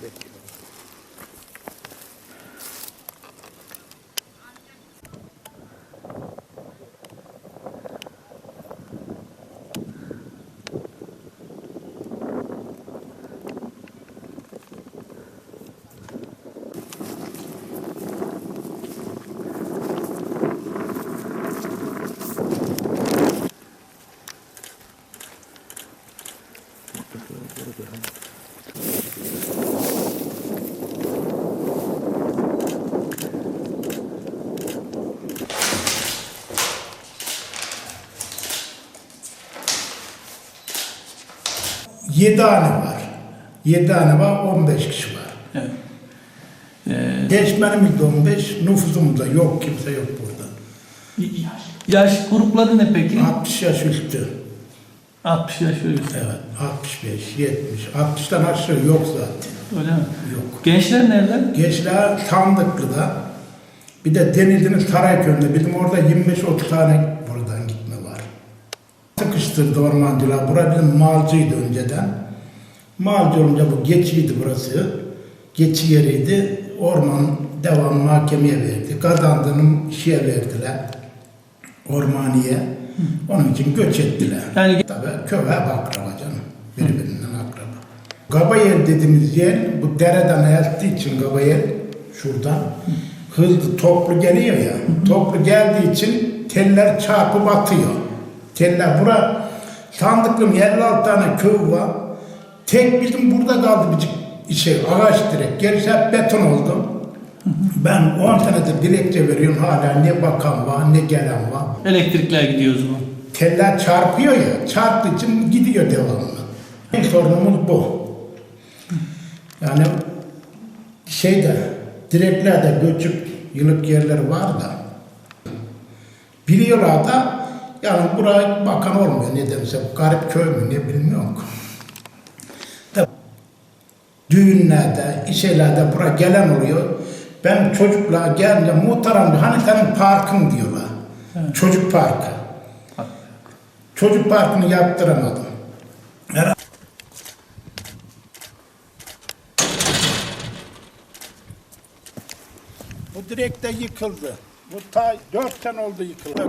Vestido. 7 hane var. 7 hane var, 15 kişi var. Evet. Ee, Geçmenimiz de 15, nüfusumuz da yok, kimse yok burada. yaş grupları ne peki? 60 yaş üstü. 60 yaş üstü. Evet, 65, 70. 60'tan aşağı yok zaten. Öyle mi? Yok. Gençler nereden? Gençler Sandıklı'da, bir de Denizli'nin Sarayköy'ünde. Bizim orada 25-30 tane buradan. Sıkıştırdı ormancılar. Bura bizim malcıydı önceden. Malcı olunca bu geçiydi burası. Geçi yeriydi. Orman devam mahkemeye verdi. Kazandığını şeye verdiler. Ormaniye. Onun için göç ettiler. Yani Tabii köye akraba canım. Birbirinden akraba. Gabayel dediğimiz yer bu dereden elttiği için Gabayel şuradan hızlı toplu geliyor ya. Toplu geldiği için teller çarpıp atıyor. Teller bura sandıklım 56 tane köy var. Tek bizim burada kaldı bir şey ağaç direk. Gerisi hep beton oldu. Ben 10 senedir dilekçe veriyorum hala ne bakan var ne gelen var. elektrikler gidiyor o zaman. Teller çarpıyor ya, çarptığı için gidiyor devamlı. En sorunumuz bu. Yani şeyde, direklerde göçüp yılık yerler var da, biliyorlar da, yani buraya bakan olmuyor nedense, garip köy mü ne bilmiyorum. Düğünlerde, işelerde buraya gelen oluyor. Ben çocukla gelince muhterem hani senin parkın diyorlar. Çocuk parkı. Çocuk parkını yaptıramadım. Her- Bu direkt de yıkıldı. Bu ta dört sene oldu yıkıldı.